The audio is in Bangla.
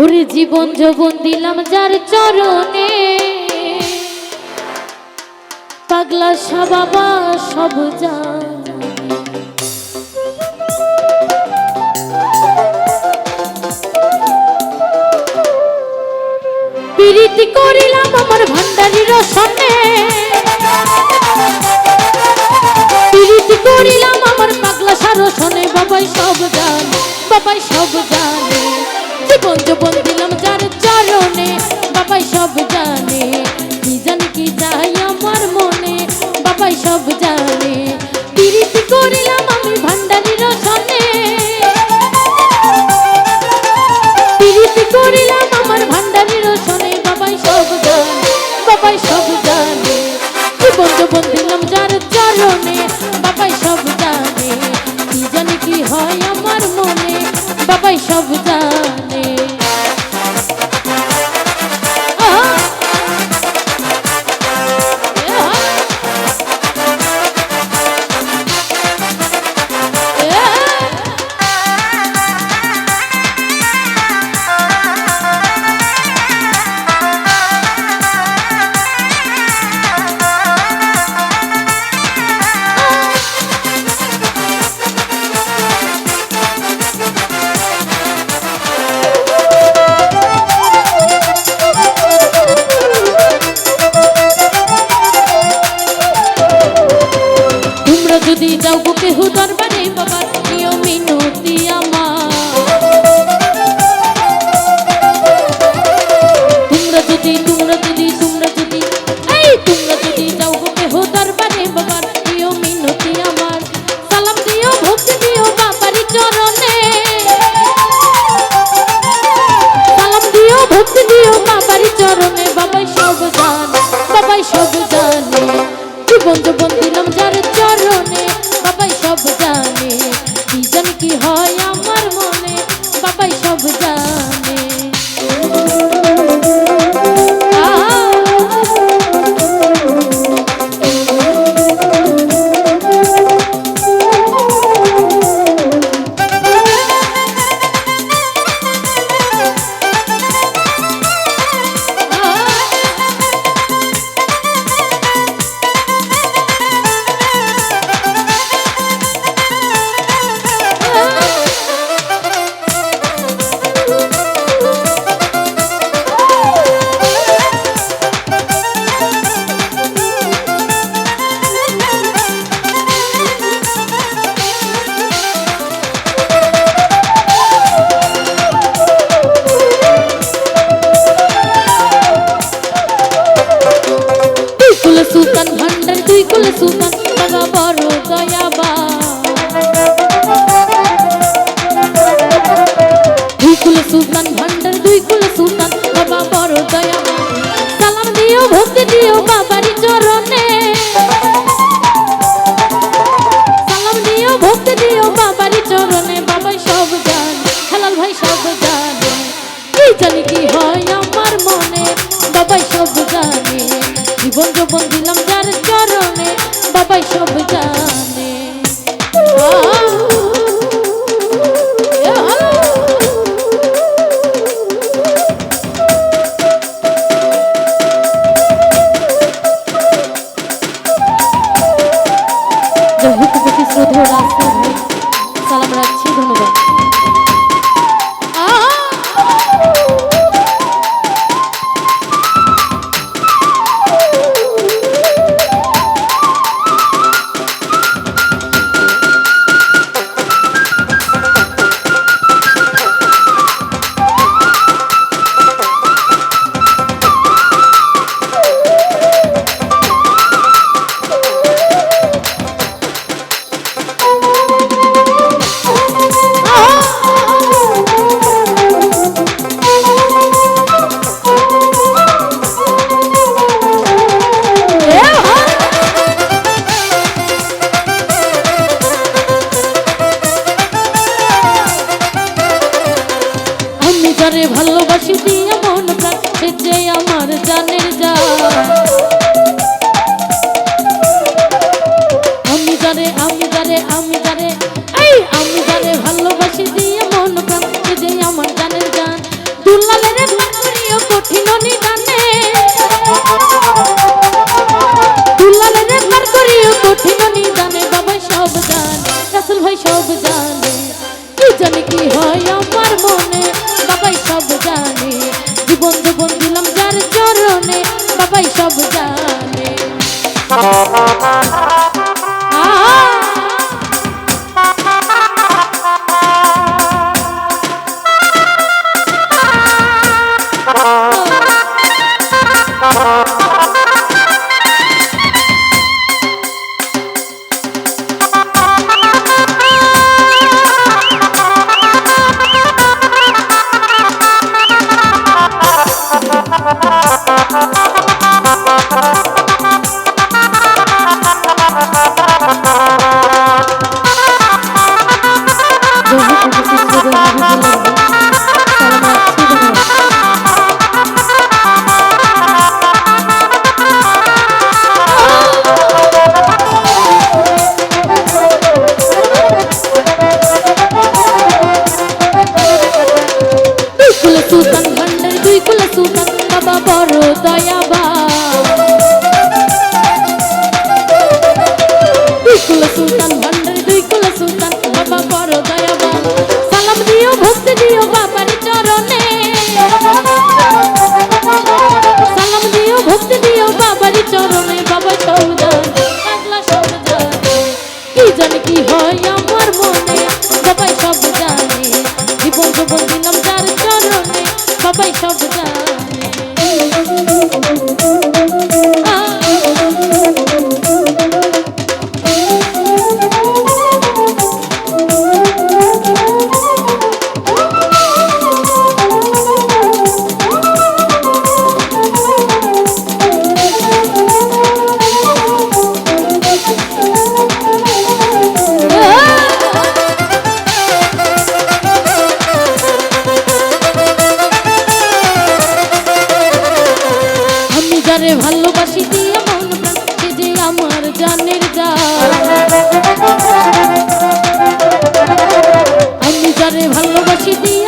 ওরে জীবন যৌবন দিলাম যার চরণে। পাগলা সাবাবা সব জানে। প্রীতি করিলাম আমার ভান্ডারির সনে। প্রীতি করিলাম আমার পাগলা সারো শোনে বাবাই সব জানে, বাবাই সব জানে। জীবন জীবন দিলাম যার চরণে, বাবাই সব জানে। কি জানি কি চাই আমার মনে, বাবাই সব জানে। প্রীতি করিলাম আমি ভান্ডারির সনে প্রীতি করিলাম আমার ভান্ডারির শোনে বাবাই সব জানে, বাবাই সব জানে। জীবন জীবন দিলাম যার চরণে, বাবাই সব জানে। কি জানে কি হয় আমার মনে বাবাই সব জানে বাবারি জানি কি হয় আমার মনে। বাবাই সব জানে। জীবন যৌবন দিলাম যার চরণে। বাবাই সব জানে। আমি জানে জীবন জীবন দিলাম যার চরণে বাবাই সব জানে। যারে ভালোবাসি দিয়ে মন প্রাণ যে আমার জানের জান আমি যারে ভালোবাসি দিয়ে